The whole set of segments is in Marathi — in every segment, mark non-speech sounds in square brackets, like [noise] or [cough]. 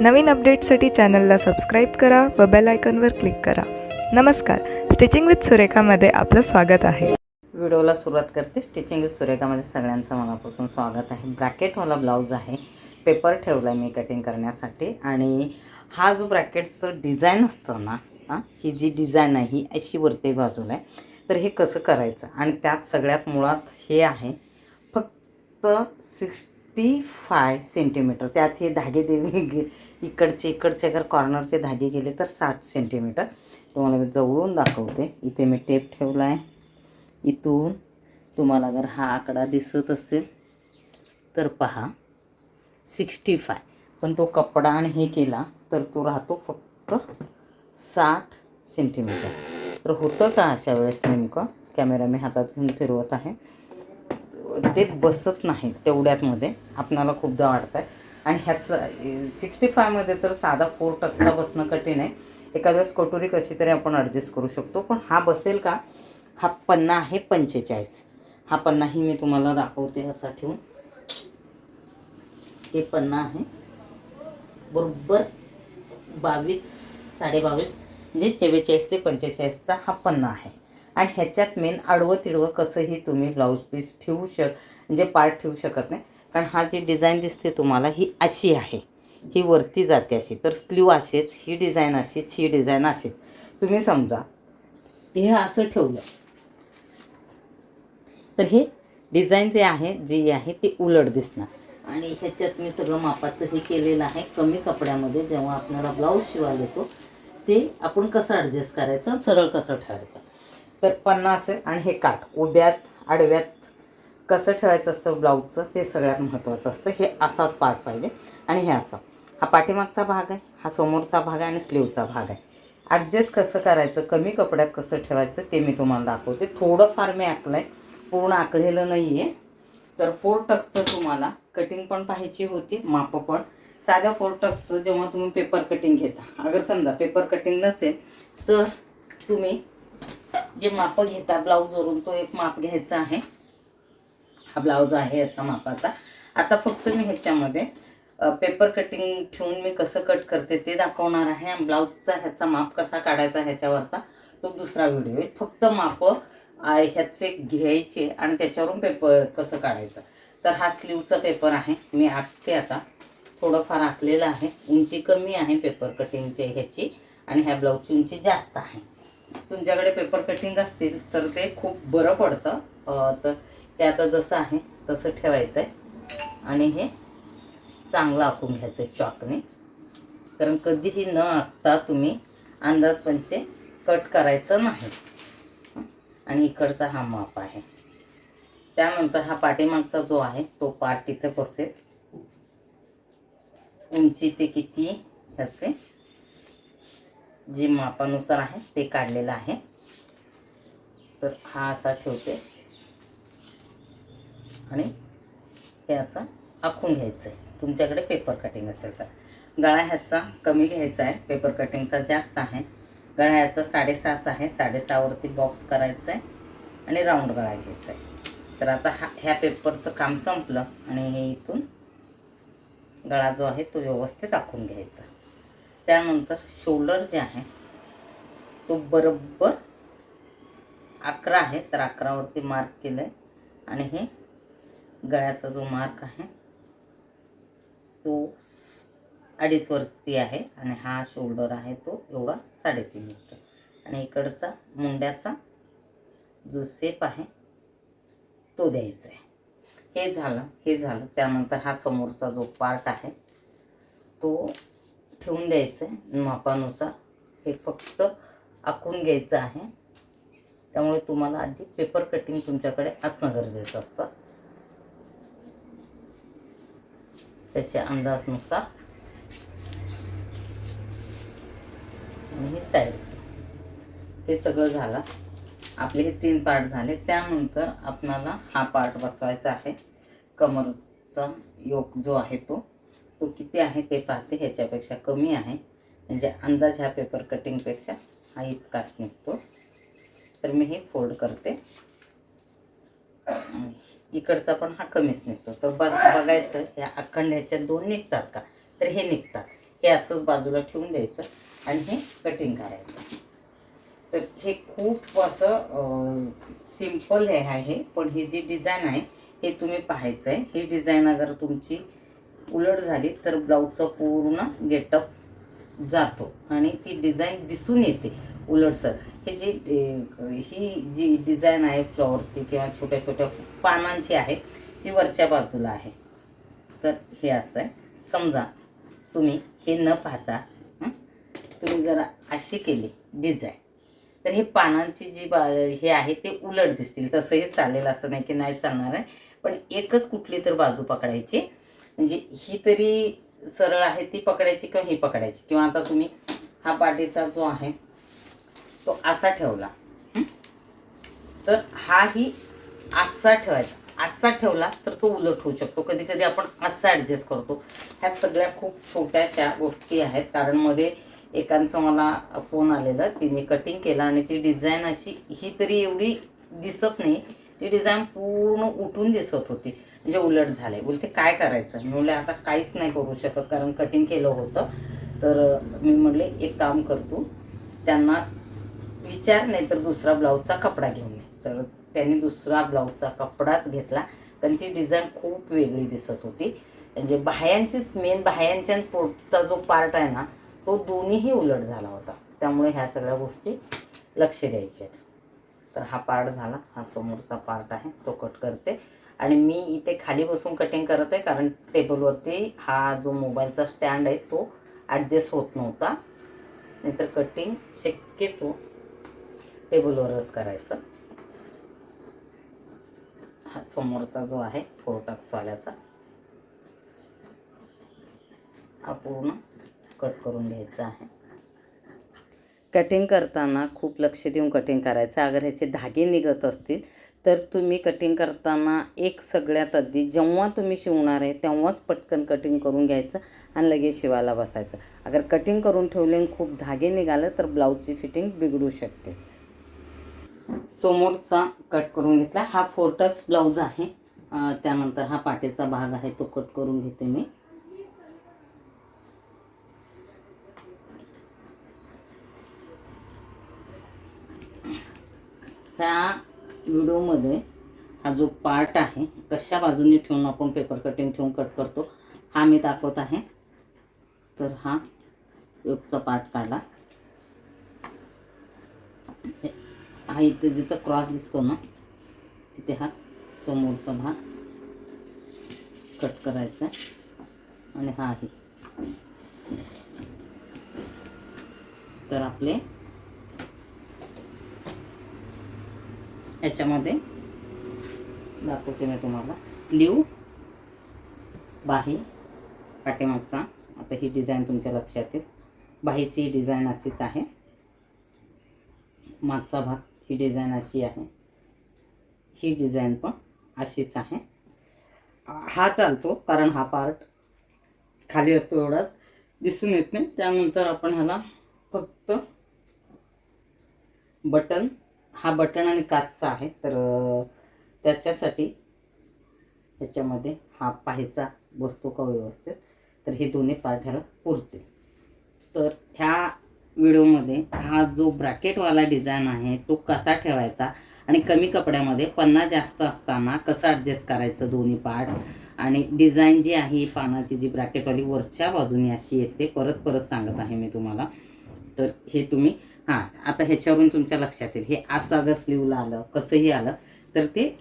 नवीन अपडेटसाठी चॅनलला सबस्क्राईब करा व बेल आयकॉनवर क्लिक करा. नमस्कार. स्टिचिंग विथ सुरेखामध्ये आपलं स्वागत आहे. व्हिडिओला सुरुवात करते. स्टिचिंग विथ सुरेखामध्ये सगळ्यांचं मनापासून स्वागत आहे. ब्रॅकेटवाला ब्लाऊज आहे. पेपर ठेवला आहे मी कटिंग करण्यासाठी. आणि हा जो ब्रॅकेटचं डिझाईन असतं ना हां ही जी डिझाईन आहे ही अशी वरती बाजूला आहे. तर हे कसं करायचं? आणि त्यात सगळ्यात मुळात हे आहे. फक्त सिक्स फिफ्टी फाय सेंटीमीटर त्यात हे धागे देवी [laughs] गे इकडचे इकडचे अगर कॉर्नरचे धागे गेले तर साठ सेंटीमीटर तुम्हाला मी जवळून दाखवते. इथे मी टेप ठेवला आहे इथून तुम्हाला जर हा आकडा दिसत असेल तर पहा. सिक्स्टी फाय पण तो कपडा आणि हे केला तर तो राहतो फक्त साठ सेंटीमीटर तर होतं का अशा वेळेस नेमकं? कॅमेरा मी हातात घेऊन फिरवत आहे. ते बसत नाही तेवढ्यातमध्ये. आपणाला खूपदा वाटतं आहे आणि ह्याचं सिक्स्टी फायमध्ये तर साधा फोर टक्सला बसणं कठीण आहे. एखाद्यास कटोरी कशी तरी आपण ॲडजस्ट करू शकतो. पण हा बसेल का? हा पन्ना आहे पंचेचाळीस. हा पन्नाही मी तुम्हाला दाखवते असा ठेवून. हे पन्ना आहे. बरोबर बावीस साडेबावीस म्हणजे चव्वेचाळीस ते पंचेचाळीसचा हा पन्ना आहे. आणि ह्याच्यात मेन आडवं तिडवं कसंही तुम्ही ब्लाऊज पीस ठेवू शक म्हणजे पार्ट ठेवू शकत नाही. कारण हा जी डिझाईन दिसते तुम्हाला ही अशी आहे. ही वरती जाते अशी. तर स्लीव अशीच ही डिझाईन अशीच ही डिझाईन अशीच. तुम्ही समजा हे असं ठेवलं. तर हे डिझाईन जे आहे जी आहे ती उलट दिसणार. आणि ह्याच्यात मी सगळं मापाचं हे केलेलं आहे. कमी कपड्यामध्ये जेव्हा आपल्याला ब्लाऊज शिवायला येतो ते आपण कसं ॲडजस्ट करायचं? सरळ कसं ठेवायचं तर पन्नास आणि हे काठ. उभ्यात आडव्यात कसं ठेवायचं असतं ब्लाऊजचं? ते सगळ्यात महत्त्वाचं असतं. हे असाच पार्ट पाहिजे. आणि हे असं. हा पाठीमागचा भाग आहे हा समोरचा भाग आहे आणि स्लीवचा भाग आहे. ॲडजस्ट कसं करायचं कमी कपड्यात कसं ठेवायचं ते मी तुम्हाला दाखवते. थोडंफार मी आखलं आहे पूर्ण आखलेलं नाही आहे तर फोर टक्सचं तुम्हाला कटिंग पण पाहायची होती मापं पण. साध्या फोर टक्सचं जेव्हा तुम्ही पेपर कटिंग घेता. अगर समजा पेपर कटिंग नसेल तर तुम्ही जे मापं घेता ब्लाऊजवरून तो एक माप घ्यायचा आहे. हा ब्लाऊज आहे याचा मापाचा. आता फक्त मी ह्याच्यामध्ये पेपर कटिंग ठेवून मी कसं कट करते ते दाखवणार आहे. आणि ब्लाऊजचा ह्याचा माप कसा काढायचा ह्याच्यावरचा तो दुसरा व्हिडिओ आहे. फक्त मापं ह्याचे घ्यायचे आणि त्याच्यावरून पेपर कसं काढायचं. तर हा स्लीवचा पेपर आहे. मी आखते आता. थोडंफार आखलेलं आहे. उंची कमी आहे पेपर कटिंगची ह्याची. आणि ह्या ब्लाऊजची उंची जास्त आहे. तुमच्याकडे पेपर कटिंग असतील तर ते खूप बरं पडतं. तर हे आता जसं आहे तसं ठेवायचं आहे आणि हे चांगलं आखून घ्यायचं आहे चॉकने कारण कधीही न आखता तुम्ही अंदाजपंचे कट करायचं नाही. आणि इकडचा हा माप आहे. त्यानंतर हा पाठीमागचा जो आहे तो पार्ट इथे बसेल. उंची ते किती ह्याचे? जी मापानुसार आहे ते काढलेलं आहे. तर हा असा ठेवते. आणि हे असं आखून घ्यायचं आहे तुमच्याकडे पेपर कटिंग असेल तर. गळा ह्याचा कमी घ्यायचा आहे. पेपर कटिंगचा जास्त आहे. गळा ह्याचा साडेसहाचा आहे. साडेसहावरती बॉक्स करायचा आहे आणि राऊंड गळा घ्यायचा आहे तर आता हा ह्या पेपरचं काम संपलं आणि हे इथून गळा जो आहे तो व्यवस्थित आखून घ्यायचा. त्यानंतर शोल्डर जे आहे तो बरोबर अकरा आहे तर अकरावरती मार्क केलं आहे आणि हे गळ्याचा जो मार्क आहे तो अडीचवरती आहे. आणि हा शोल्डर आहे तो एवढा साडेतीन मीटर आणि इकडचा मुंड्याचा जो सेप आहे तो द्यायचा आहे. हे झालं हे झालं. त्यानंतर हा समोरचा जो पार्ट आहे तो ठेवून द्यायचं आहे मापानुसार. हे फक्त आखून घ्यायचं आहे. त्यामुळे तुम्हाला आधी पेपर कटिंग तुमच्याकडे असणं गरजेचं असतं. त्याच्या अंदाजनुसार. आणि हे साईडचं हे सगळं झालं. आपले हे तीन पार्ट झाले. त्यानंतर आपणाला हा पार्ट बसवायचा आहे. कमरचा योग जो आहे तो. तो किती आहे ते पाहते ह्याच्यापेक्षा कमी आहे. म्हणजे अंदाज ह्या पेपर कटिंगपेक्षा हा इतकाच निघतो. तर मी हे फोल्ड करते. इकडचा पण हा कमीच निघतो. तर बघ बघायचं ह्या अखंड ह्याच्यात दोन निघतात का? तर हे निघतात. हे असंच बाजूला ठेवून द्यायचं आणि हे कटिंग करायचं. तर हे खूप असं सिंपल हे आहे पण ही जी डिझाईन आहे हे तुम्ही पाहायचं आहे ही डिझाईन अगर तुमची उलट झाली तर ब्लाऊजचं पूर्ण गेटअप जातो. आणि ती डिझाईन दिसून येते उलटसर. हे जी ही जी डिझाईन आहे फ्लॉवरची किंवा छोट्या छोट्या पानांची आहे ती वरच्या बाजूला आहे. तर हे असं आहे. समजा तुम्ही हे न पाहता तुम्ही जरा अशी केली डिझाईन तर हे पानांची जी बा हे आहे ते उलट दिसतील. तसंही चालेल असं नाही की नाही चालणार आहे. पण एकच कुठली तर बाजू पकडायची म्हणजे ही तरी सरळ आहे ती पकडायची किंवा ही पकडायची? किंवा आता तुम्ही हा पाठीचा जो आहे तो असा ठेवला. तर हाही असा ठेवायचा. असा ठेवला तर तो उलट होऊ शकतो. कधी कधी आपण असा ॲडजस्ट करतो. ह्या सगळ्या खूप छोट्याशा गोष्टी आहेत. कारण मध्ये एकांचं मला फोन आलेला. तिने कटिंग केला आणि ती डिझाईन अशी ही तरी एवढी दिसत नाही. ती डिझाईन पूर्ण उठून दिसत होती. म्हणजे उलट झाले बोलते काय करायचं? मी म्हणले आता काहीच नाही करू शकत. कारण कटिंग केलं होतं. तर मी म्हणले एक काम करतो त्यांना विचार नाही तर दुसरा ब्लाऊजचा कपडा घेऊन ये. तर त्यांनी दुसरा ब्लाऊजचा कपडाच घेतला. कारण ती डिझाईन खूप वेगळी दिसत होती. म्हणजे बाह्यांचीच मेन बाह्यांच्या आणि पोटचा जो पार्ट आहे ना तो दोन्हीही उलट झाला होता. त्यामुळे ह्या सगळ्या गोष्टी लक्ष द्यायच्या आहेत. तर हा पार्ट झाला. हा समोरचा पार्ट आहे. तो कट करते. आणि मी इथे खाली बसून कटिंग करत आहे कारण टेबलवरती हा जो मोबाईलचा स्टँड आहे तो ॲडजस्ट होत नव्हता. नाहीतर कटिंग शक्यतो टेबलवरच करायचं. हा समोरचा जो आहे फोरटाक्सवाल्याचा हा पूर्ण कट करून घ्यायचा आहे. कटिंग करताना खूप लक्ष देऊन कटिंग करायचं. अगर ह्याचे धागे निघत असतील तर तुम्ही कटिंग करताना एक सगळ्यात आधी जेव्हा तुम्ही शिवणार आहे तेव्हाच पटकन कटिंग करून घ्यायचं आणि लगेच शिवायला बसायचं. अगर कटिंग करून ठेवले आणि खूप धागे निघाले तर ब्लाऊजची फिटिंग बिघडू शकते. समोरचा कट करून घेतला. हा फोर्टक्स ब्लाऊज आहे. त्यानंतर हा पाठीचा भाग आहे तो कट करून घेते मी. त्या व्हिडिओमध्ये हा जो पार्ट आहे कशा बाजूने ठेवून आपण पेपर कटिंग ठेवून कट करतो हा मी दाखवत आहे. तर हा एकचा पार्ट काढला हा इथे जिथं क्रॉस दिसतो ना तिथे हा समोरचा भाग कट करायचा आणि हा आहे. तर आपले ह्याच्यामध्ये दाखवते मी तुम्हाला. स्लीव बाही. पाठीमागचा. आता ही डिझाईन तुमच्या लक्षात येईल. बाहीची डिझाईन अशीच आहे. मागचा भाग ही डिझाईन अशी आहे. ही डिझाईन पण अशीच आहे. हा चालतो कारण हा पार्ट खाली असतो एवढाच. दिसून येत नाही. त्यानंतर आपण ह्याला फक्त बटन हा बटन आणि काचचा आहे तर त्याच्यासाठी त्याच्यामध्ये हा पाहायचा बसतो का व्यवस्थित तर हे दोन्ही पार्ट ह्याला पुरते तर ह्या व्हिडिओमध्ये हा जो ब्रॅकेटवाला डिझाईन आहे तो कसा ठेवायचा आणि कमी कपड्यामध्ये पन्ना जास्त असताना कसं ॲडजस्ट करायचं दोन्ही पार्ट आणि डिझाईन जी आहे पानाची जी ब्रॅकेटवाली वरच्या बाजूने अशी येते परत परत सांगत आहे मी तुम्हाला. तर हे तुम्ही हां आता ह्याच्यावरून तुमच्या लक्षात येईल. हे असं अगर स्लीवला आलं कसंही आलं तर ते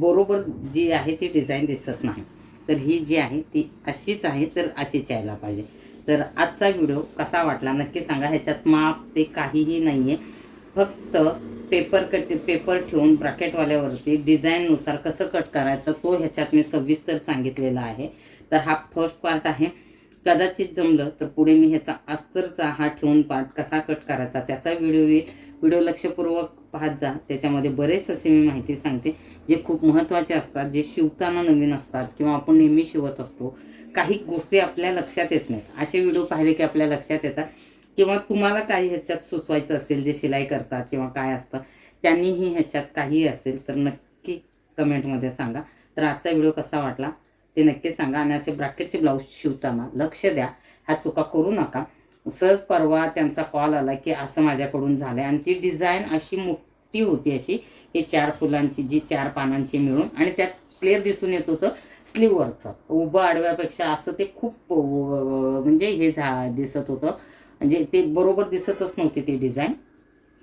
बरोबर जी आहे ती डिझाईन दिसत नाही. तर ही जी आहे ती अशीच आहे तर अशीच यायला पाहिजे. तर आजचा व्हिडिओ कसा वाटला नक्की सांगा. ह्याच्यात माप ते काहीही नाही आहे फक्त पेपर कट पेपर ठेवून ब्रॅकेटवाल्यावरती डिझाईननुसार कसं कट करायचं तो ह्याच्यात मी सविस्तर सांगितलेला आहे. तर हा फर्स्ट पार्ट आहे. कदाचित जमलं तर पुढे मी ह्याचा अस्तरचा हा ठेवून पार्ट कसा कट करायचा त्याचा व्हिडिओ येईल व्हिडिओ लक्षपूर्वक पाहत जा. त्याच्यामध्ये बरेच असे मी माहिती सांगते जे खूप महत्त्वाचे असतात जे शिवताना नवीन असतात किंवा आपण नेहमी शिवत असतो. काही गोष्टी आपल्या लक्षात येत नाहीत. असे व्हिडिओ पाहिले की आपल्या लक्षात येतात. किंवा तुम्हाला काही ह्याच्यात सुचवायचं असेल जे शिलाई करतात किंवा काय असतं त्यांनीही ह्याच्यात काही असेल तर नक्की कमेंटमध्ये सांगा. तर आजचा व्हिडिओ कसा वाटला? ते नक्की सांगा. आणि असे ब्रॅकेटचे ब्लाऊज शिवताना लक्ष द्या. ह्या चुका करू नका. सहज परवा त्यांचा कॉल आला की असं माझ्याकडून झालंय. आणि ती डिझाईन अशी मोठी होती अशी हे चार फुलांची जी चार पानांची मिळून आणि त्यात क्लिअर दिसून येत होतं स्लीववरचं उभं आडव्यापेक्षा असं ते खूप म्हणजे हे झा दिसत होतं. म्हणजे ते बरोबर दिसतच नव्हती ती डिझाईन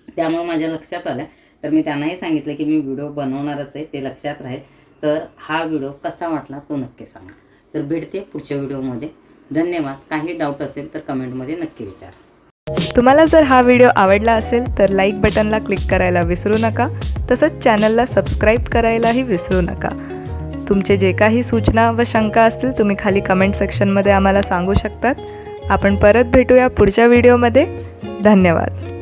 त्यामुळे माझ्या लक्षात आलं. तर मी त्यांनाही सांगितलं की मी व्हिडिओ बनवणारच आहे. ते लक्षात राहील. तर हा व्हिडिओ कसा वाटला तो नक्की सांगा. तर भेटते पुढच्या व्हिडिओमध्ये. धन्यवाद. काही डाऊट असेल तर कमेंटमध्ये नक्की विचारा. तुम्हाला जर हा व्हिडिओ आवडला असेल तर लाईक बटनला क्लिक करायला विसरू नका. तसंच चॅनलला सबस्क्राईब करायलाही विसरू नका. तुमचे जे काही सूचना व शंका असतील तुम्ही खाली कमेंट सेक्शनमध्ये आम्हाला सांगू शकतात. आपण परत भेटूया पुढच्या व्हिडिओमध्ये. धन्यवाद.